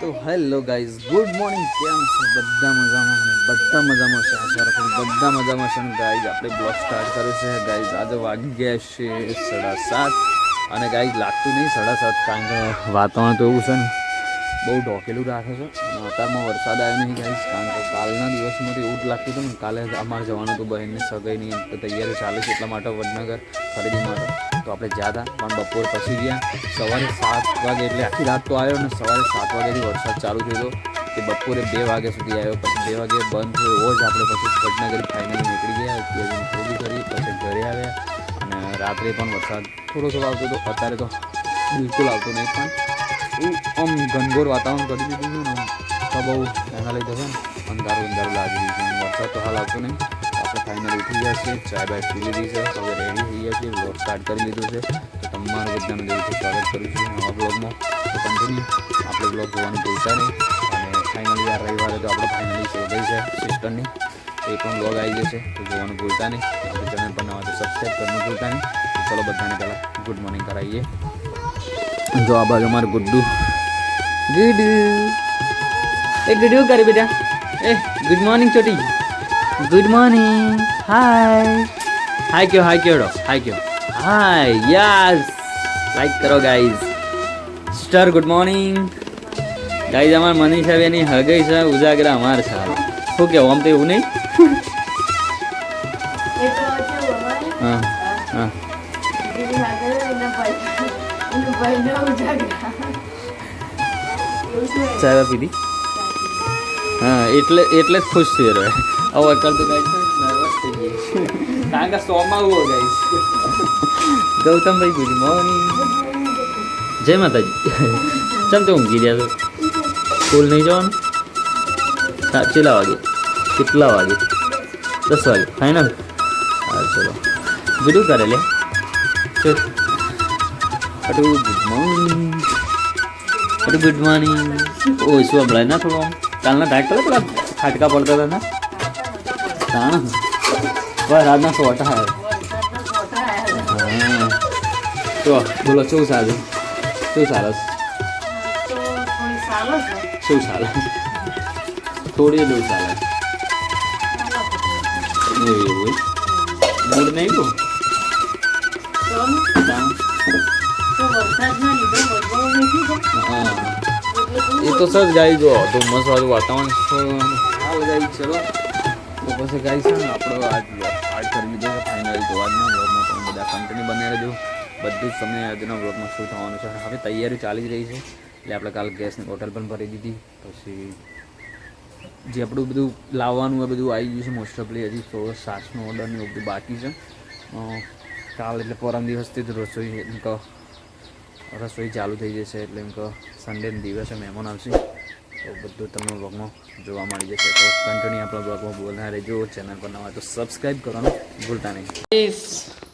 તો hello guys, good morning, કેમ છો? બધા મજામાં અને બધા મજામાં છે, આશા રાખું બધા મજામાં છે. અને ગાઈઝ, આપણે બ્લોગ સ્ટાર્ટ કર્યો છે. ગાઈઝ, આજે વાગી ગયા છે સાડા સાત. અને ગાઈઝ, લાગતું નહીં, સાડા સાત, કારણ કે વાતાવરણ તો એવું છે ને, બહુ ઢોકેલું રાખે છે. અત્યારમાં વરસાદ આવ્યો નહીં ગાઈઝ, કારણ કે કાલના દિવસમાં તો એવું જ લાગતું હતું ને, કાલે અમારે જવાનું હતું સગાઈની તો તૈયારી ચાલે છે એટલા માટે વડનગર ખરીદી માટે. તો આપણે જ્યાં પણ બપોર પછી ગયા. સવારે સાત વાગે એટલે આખી રાત તો આવ્યો ને સવારે સાત વાગ્યાથી વરસાદ ચાલુ થયો હતો કે બપોરે બે વાગ્યા સુધી આવ્યો. પછી બે વાગે બંધ થયો. એવો જ આપણે પછી વડનગર ફાઇનલી નીકળી ગયા. ત્યાં ખરીદી કરી પછી ઘરે આવ્યા અને રાત્રે પણ વરસાદ થોડો થોડો આવતો હતો. અત્યારે તો બિલકુલ આવતો નહીં પણ આમ ઘનઘોર વાતાવરણ કરી દીધું છે ને તો બહુ એના લીધે છે ને અંધારું અંધારું લાગી રહ્યું છે. વરસાદ તો હાલ આવતો નહીં. આપણે ફાઇનલ ઉઠી ગયા છીએ ચાય બાય પી લીધી છે. હવે રેડી થઈ ગયા છીએ. બ્લોગ સ્ટાર્ટ કરી લીધું છે. તો તમારું બધાને દિલથી સ્વાગત કરું છું નવા બ્લોગમાં તો કન્ટિન્યુ આપણે બ્લોગ જોવાનું ભૂલતા નહીં. અને ફાઇનલી આ રવિવારે તો આપણે ફાઇનલી શોધાઈ છે સિસ્ટરની એ પણ બ્લોગ આવી જશે. તો જોવાનું ભૂલતા નહીં. આપણે ચેનલ પર નવા તો સબસ્ક્રાઈબ કરવાનું ભૂલતા નહીં. ચલો બધાને પહેલાં ગુડ મોર્નિંગ કરાવીએ. જો આ બાજુ અમારું ગુડ્ડુ. ગુડ એ ગુડ્ડુ કરે બેટા. એ ગુડ મોર્નિંગ છોટી ગુડ મોર્નિંગ હાય હાય કયો હાય કયો હાય કયો હાય યસ લાઈક કરો ગાઈઝ સ્ટર ગુડ મોર્નિંગ ગાઈઝ અમાર મનીષા બેની હગઈ છે ઉજાગરા અમાર છે શું કેવું આમ તો એવું નહીં? એ તો કેવું અમારે હા હા? ચાય પીધી હા એટલે એટલે જ ખુશ થઈ રહ્યો. હવે અત્યારે તો ગાઈસ નર્વસ થઈ ગઈ કારણ કે સોમાં આવું ગાઈસ ગૌતમભાઈ ગુડ મોર્નિંગ જય માતાજી ચમ તો ઊંઘી રહ્યા છો સ્કૂલ નહીં જવાનું કેટલા વાગે કેટલા વાગે દસ વાગે ફાઇનલ હા ચલો ગુડું કરે લે અટુ ગુડ મોર્નિંગ અરે ગુડ મોર્નિંગ ઓ શું હમણાં ના થોડો કાલના ટાઈટ કરો પેલા ફાટકા પડતા હતા ના તાણ સોટા વરસાદનો ફોટા આયા તો બોલો શું સારું શું સરસ શું ચાલે થોડી બહુ ચાલે એવું એવું મૂડ નહીં તો એ તો સર ગાઈ જો ધુમ્મસ વાળું વાતાવરણ હાલ ગાઈ ચલો તો પછી ગાઈ છે ને, આપણો આજ આજ કરી લીધો છે ફાઇનલ તો આજના બ્લોગમાં તમે બધા કન્ટિન્યુ બની રહેજો. બધું જ તમને આજના બ્લોગમાં શું થવાનું છે. હવે તૈયારી ચાલી જ રહી છે. એટલે આપણે કાલ ગેસની બોટલ પણ ભરી દીધી. પછી જે આપણું બધું લાવવાનું એ બધું આવી ગયું છે મોસ્ટ ઓફલી હજી સો સાસનો ઓર્ડર ને એવું બધું બાકી છે. કાલ એટલે પરમ દિવસથી જ રસોઈ, એમ રસોઈ ચાલુ થઈ જશે એટલે એમ કહો સન્ડે દિવસે મહેમાન આવશે. તો બધું તમને બ્લોગમાં જોવા મળી જશે. તો કન્ટિન્યુ આપણા બ્લોગમાં બોલના રહેજો. ચેનલ પર નવા તો સબસ્ક્રાઈબ કરવાનું ભૂલતા નહીં.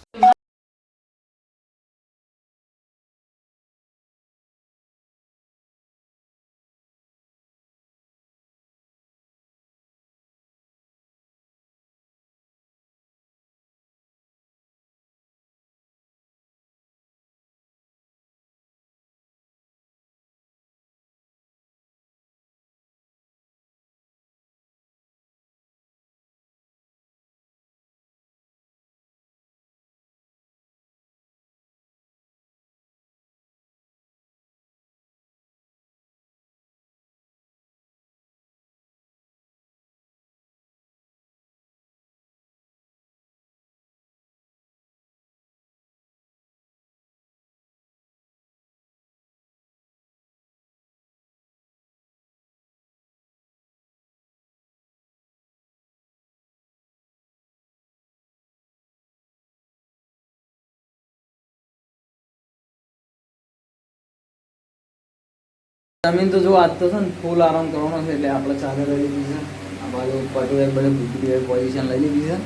જમીન તો જો આજ તો છે ને ફૂલ આરામ કરવાનો છે એટલે આપણે ચાલે લઈ લીધી છે. આ બાજુ પટુ એક બધે ભૂખી પોઝિશન લઈ લીધી છે.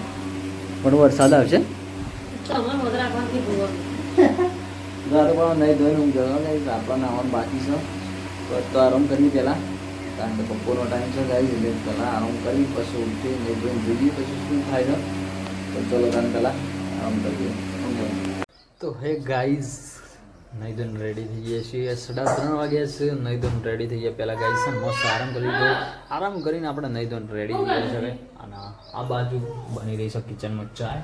પણ વરસાદ આવશે? રાતે પણ નહીં ધોઈને હું જવાનો નહીં આપણને આવવાનું બાકી છે. તો તો આરામ કરી પહેલાં. કારણ કે બપોરનો ટાઈમ છે ગાઈ એટલે પહેલાં આરામ કરી પછી ઉઠી નહીં ધોઈને જોઈએ પછી શું થાય છે? તો ચલો તાને પહેલાં આરામ કરીએ. તો હે ગાઈઝ ધોઈને રેડી થઈ ગયા છીએ સાડા ત્રણ વાગ્યા છે. ધોઈને રેડી થઈ ગયા પહેલાં ગાઈ છે મસ્ત આરામ કરી લીધો. આરામ કરીને આપણે ધોઈને રેડી થઈ ગયા છે અને આ બાજુ બની રહી છે કિચનમાં ચાય.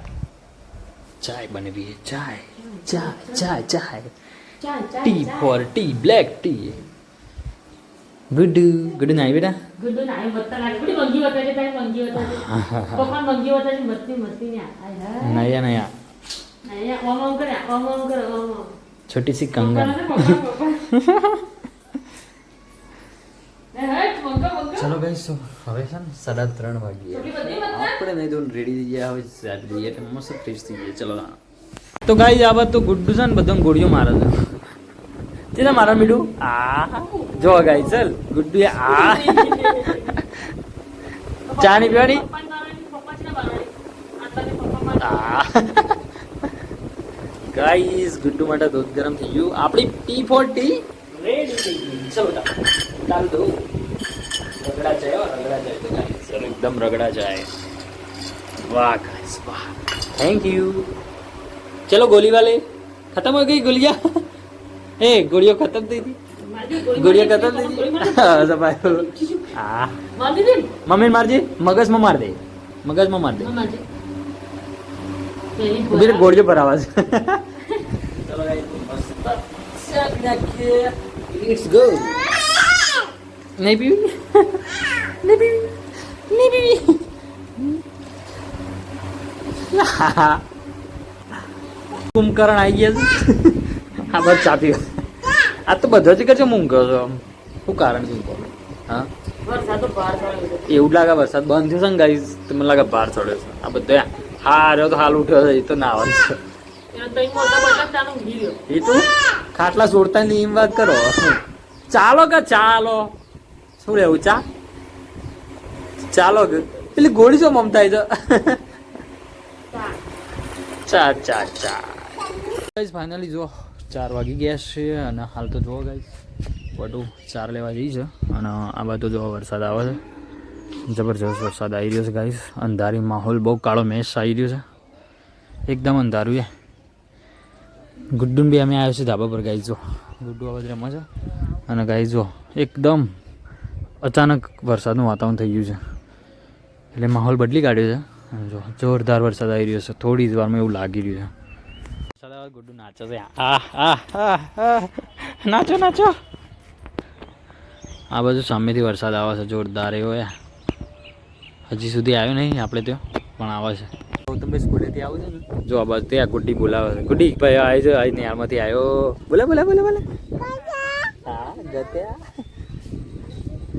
ચાય બની રહી છે. ચાય ચાય ચાય ચાય. Tea for tea black tea good good નાઈ બેટા. ગુડ નાઈ બત્તા લાગે. બડી મંગી બતાજે તારી મંગી બતાજે પપ્પા મંગી બતાજે મસ્તી મસ્તી ને. આય હા નયા નયા. નયા ઓમ ઓમ કરે ઓમ ઓમ કરે ઓમ ઓમ. છોટી સી कंगन ચલો ગઈ શું હવે છે ને સાડા ત્રણ વાગી છોટી આપણે નહીં તો રેડી થઈ ગયા હવે સાહેબ જઈએ એટલે મસ્ત ફ્રેશ થઈ ગયા. ચલો. તો ગાઈ આ તો ગુડ્ડુ છે ને બધા ગોળીઓ મારે છે. તે મારા મીડું? આ. જો ગાઈ ચલ ગુડ્ડુ આ. ચા ની પીવાની? પપ્પાને બારણી, પપ્પા છે ને બારણી. આટલાને પપ્પા માટે. આ ગાઈસ ગુડ્ડુ માટે દૂધ ગરમ થઈ ગયું. આપણી ટી ફોર ટી રેડી થઈ ગઈ. ચલો ચાલ દો રગડા જાય રગડા જાય તો ચલો એકદમ રગડા જાય. વાહ ગાઈસ વાહ. થેન્ક યુ ચલો ગોલી વાલે ખતમ હો ગઈ ગોલિયા? એ ગોળીઓ ખતમ થઈ હતી. ગોળીઓ ખતમ થઈ હતી. હા? મમ્મી મારજે મગજમાં માર દે. મગજમાં માર દે. ઊભી ગોળીઓ પર આવાજ કુંભકરણ આવી ગયા છે આ બસ ચાપી આ તો બધા જ કરશે મૂંગ છો શું કારણ છે હા છે. એવું લાગે વરસાદ બંધ થયો છે ને ગાઈસ તો મને લાગે બહાર ચડ્યો છે. આ બધા હા રહ્યો તો હાલ ઉઠ્યો છે, એ તો નાવાનું છે એનો તઈ મોટા બટન ચાલુ ઊંઘી રહ્યો. એ તું ખાટલા સોડતા ની એમ વાત કરો. ચાલો કે ચાલો? શું લેવું ચા? ચાલો કે? પેલી ગોળી શું મમતા છે? ચા ચા ચા. ગાઈસ ફાઇનલી જો, ચાર વાગી ગયા છે અને હાલ તો જુઓ ગાઈસ બધું ચાર લેવા જઈ છે અને આ બાજુ જો વરસાદ આવે છે. જબરજસ્ત વરસાદ આવી રહ્યો છે ગાઈસ અંધારી માહોલ બહુ કાળો મેશ આવી રહ્યો છે. એકદમ અંધારું છે. ગુડ્ડુન બી અમે આવ્યો છે ધાબા પર ગાઈ જો. ગુડ્ડુ આ બાજુ રમે છે. અને ગાઈ જો, એકદમ અચાનક વરસાદનું વાતાવરણ થઈ ગયું છે. એટલે માહોલ બદલી કાઢ્યો છે. જો, જોરદાર વરસાદ આવી રહ્યો છે. થોડી જ વારમાં એવું લાગી રહ્યું છે. ગુડ્ડુ નાચે છે. આ. નાચો નાચો. આ બાજુ સામેથી વરસાદ આવે છે. જોરદાર એવો હજી સુધી આવ્યો નહીં આપણે ત્યાં, પણ આવે છે. ગૌતમભાઈ સ્કૂલેથી આવો છો. ને જો આ બાજુ ત્યાં ગુડ્ડી બોલાવે છે. ગુડ્ડી ભાઈ આવી છે આજ નિહાળમાંથી આવ્યો બોલે બોલા બોલે બોલે. હા ગત્યા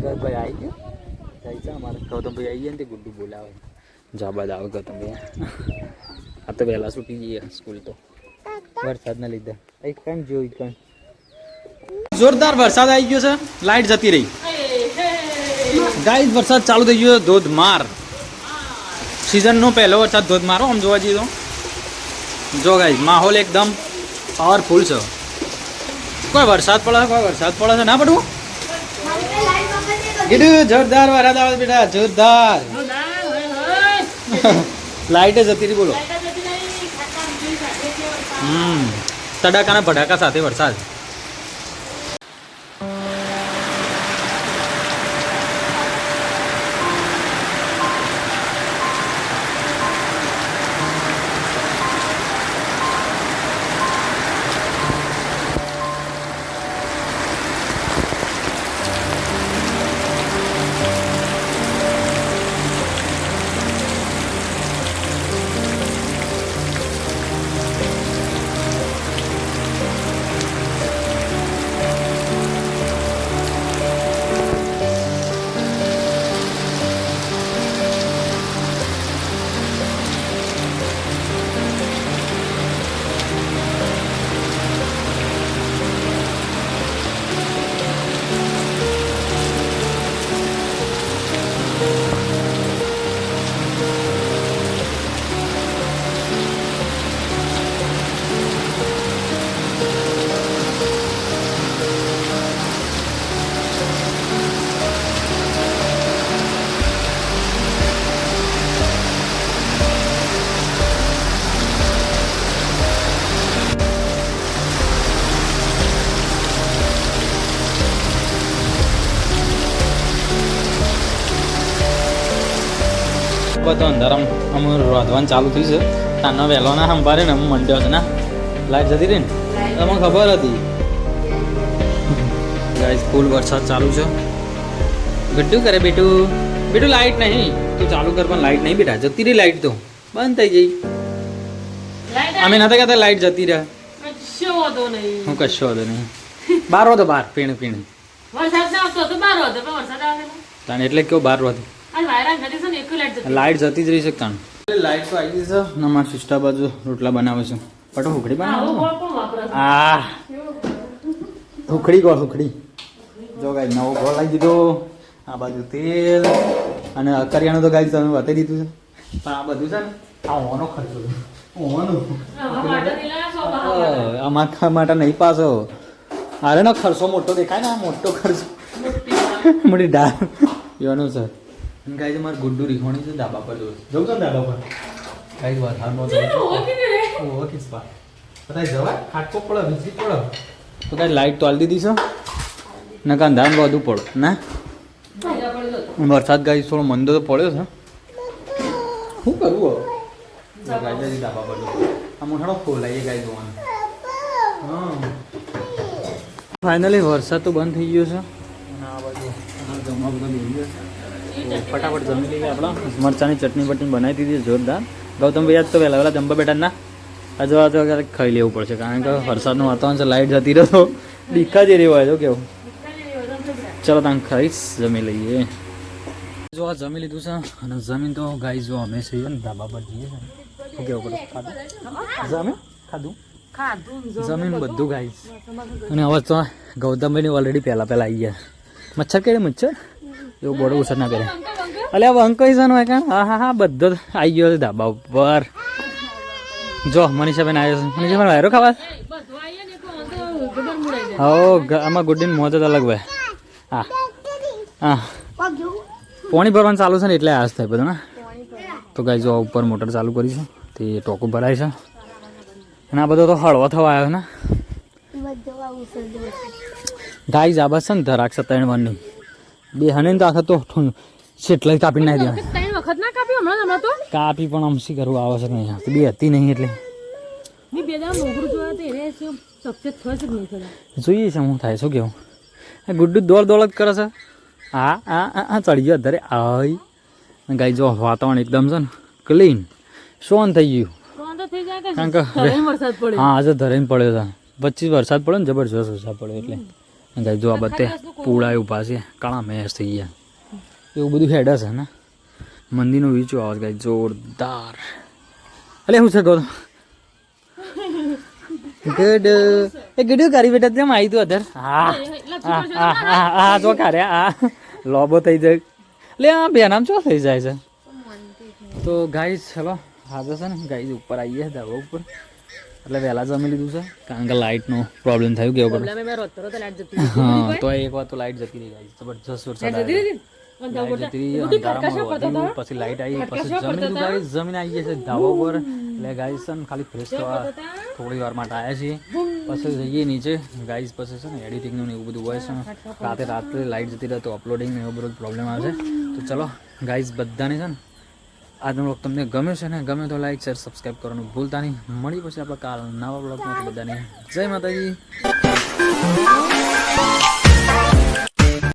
ગતભાઈ આવી ગયો. જાય છે અમારે. ગૌતમભાઈ આવી ગયા ને તે ગુડ્ડી બોલાવે. જા બાદ આવે ગૌતમભાઈ આ તો વહેલા છૂટી જઈએ સ્કૂલ તો. વરસાદના લીધે. એક કઈ જોઈ કઈ. જોરદાર વરસાદ આવી ગયો છે. લાઈટ જતી રહી. ગાઈસ વરસાદ ચાલુ થઈ ગયો ધોધમાર. સિઝનનો પહેલો વરસાદ ધોધ મારો આમ જોવા જઈએ તો. જો ગાઈસ માહોલ એકદમ પાવરફુલ છે. કોઈ વરસાદ પડે કોઈ વરસાદ પડે છે. ના પડવું કીધું જોરદાર વરસાદ આવે બેટા જોરદાર. લાઈટ જતી રહી બોલો. હમ તડાકાના ભડાકા સાથે વરસાદ. ઉપર તો અંધારામ અમે રોધવાનું ચાલુ થયું છે. તાનો વહેલો ના સંભાળે ને અમે મંડ્યો છે ના. લાઈટ જતી રહી ને? તમને ખબર હતી? ગાઈસ ફૂલ વરસાદ ચાલુ છે. ગड्डू કરે બેટું. બેટું લાઈટ નહીં. તું ચાલુ કર પણ લાઈટ નહીં બેટા. જતી રહી લાઈટ તો. બંધ થઈ ગઈ. અમે નતા કહેતા લાઈટ જતી રહે. વાંધો હું કશો હતો નહીં. બાર હતો બાર પીણ પીણ. વરસાદ ના આવતો હતો બાર હતો પણ વરસાદ આવે એટલે કેવું બાર હતો લાઈટ જતી જ રહી છે કાન. લાઈટ તો આવી ગઈ છે. ને મારા સિસ્ટર બાજુ રોટલા બનાવે છે. પટો હુકડી બનાવો? આ હુકડી ગોળ હુકડી જો ગાઈ નવો ગોળ લાવી દીધો. આ બાજુ તેલ અને કરિયાણું તો ગાઈ તમે બતાવી દીધું છે. પણ આ બધું છે ને આ ઓનો ખર્ચો દિલા અમારા માટે નહીં પાછો. અરે ના ખર્ચો મોટો દેખાય ને આ મોટો ખર્ચો. મોટી ડાળ. એવાનું છે. અને તો મારે ગુડ્ડુ રીખોણી છે ધાબા પર જોઉં જવું છે ધાબા પર? ગાઈ વાત ઓકે ને રે ઓહો કિસ્પા બતાય જવાય? ખાટકો પડે વિજી પડે. તો કાંઈ લાઈટ તો આલી દીધી છે. ને કાં વધુ પડે ના. વરસાદ ગાઈ થોડો મંદો તો પડ્યો છે. શું કરવું હવે? ગાઈ ધાબા પર જવું. આ મોટાનો ખોલાઈએ ગાઈ જોવાનું. હા. ફાઇનલી વરસાદ તો બંધ થઈ ગયો છે. અને આ બાજુ જમવા બધા ફટાફટ જમી લઈએ આપણે. મરચાની ચટણી બટણી બનાવી દીધી જોરદાર. ગૌતમ ભાઈ આજ તો વહેલા વહેલા જમવા બેઠા ના. આજે આજે ક્યારેક ખાઈ લેવું પડશે કારણ કે વરસાદનું વાતાવરણ છે લાઇટ જતી રહ્યો ડીકા જે રહેવાય તો કેવું. ચલો તાન ખાઈશ જમી લઈએ. જો આ જમી લીધું છે અને જમીન તો ગાઈ જો અમે છીએ ને ધાબા પર જઈએ છે કેવું પડે? ખાધું? જમીન ખાધું. જમીન બધું ગાઈશ અને હવે તો ગૌતમભાઈની ઓલરેડી પહેલા પહેલાં આવી ગયા. મચ્છર કેડે મચ્છર? એવું બોડો ઉછર ના કરે અલે હવે અંકઈ છે ને હા હા હા, બધો આવી ગયો છે ધાબા ઉપર. જો, મનીષાબેન આવ્યો છે. મનીષાબેન વાયરો ખાવા. હો આમાં ગુડ્ડીન મોજ જ અલગ હોય. હા. હા. પાણી ભરવાનું ચાલુ છે ને એટલે આજ થાય બધું, ને? તો ગાઈ જો ઉપર મોટર ચાલુ કરી છે. તે ટોકું ભરાય છે. અને આ બધો તો હળવો થવા આવ્યો ને? ગાય જાબા છે ને ધરાક્ષ ત્રણ વારની બે હને તો આખા તો છેટલે કાપી નાખી દેવાય. ત્રણ વખત ના કાપ્યું હમણાં હમણાં તો. કાપી પણ અમસી કરવું આવશ્યક નહીં બે હતી નહીં એટલે. શું જોઈએ છે હું થાય શું કેવું. આ ગુડ્ડુ દોડ દોડ જ કરે છે. હા આ હા ચડી ગયો અત્યારે. આઈ ગાઈ જો વાતાવરણ એકદમ છે ને ક્લીન સોન થઈ ગયું. કારણ કે હા આજે ધરાઈને પડ્યો હતા પચીસ વરસાદ પડ્યો ને જબરજસ્ત વરસાદ પડ્યો એટલે. અને જો આ બધે પૂળા એવું છે કાળા મેસ થઈ ગયા. એવું બધું હેડ હશે ને? મંદિરનો વીચો આવે કાંઈ જોરદાર. અલે શું છે કહો ગુડ એ ગુડ કરી બેટા તેમ આવી તું અધર. હા હા હા હા હા જો કારે હા. લોબો થઈ જાય. લે આ બેનામ ચો થઈ જાય છે? તો ગાઈસ ચલો હાજર છે ને ગાઈસ ઉપર આવીએ ધાબા ઉપર. એટલે વહેલા જમી લીધું છે કારણ કે લાઇટનો પ્રોબ્લેમ થયો કેવો પડે હા. તો એક વાર તો લાઇટ જતી રહી જબરજસ્ત વરસાદ આવ્યો. જતી રહી પછી લાઇટ આવી પછી જમીન ગાઈસ જમીન આવી છે ધાબા ઉપર. એટલે ગાઈસ છે ને ખાલી ફ્રેશ થવા થોડી વાર માટે આવ્યા છીએ. પછી જઈએ નીચે. ગાઈસ પછી છે ને એડિટિંગનું ને એવું બધું હોય છે. રાતે રાત્રે લાઇટ જતી રહે તો અપલોડિંગ ને એવું બધું પ્રોબ્લેમ આવે છે. તો ચલો ગાઈસ બધાને છે ને આજનો બ્લોગ તમને ગમે છે ને ગમે તો લાઈક શેર સબસ્ક્રાઈબ કરવાનું ભૂલતા નહીં. મળી પછી આપણે કાલ નવા બ્લોગમાં બધાને. જય માતાજી.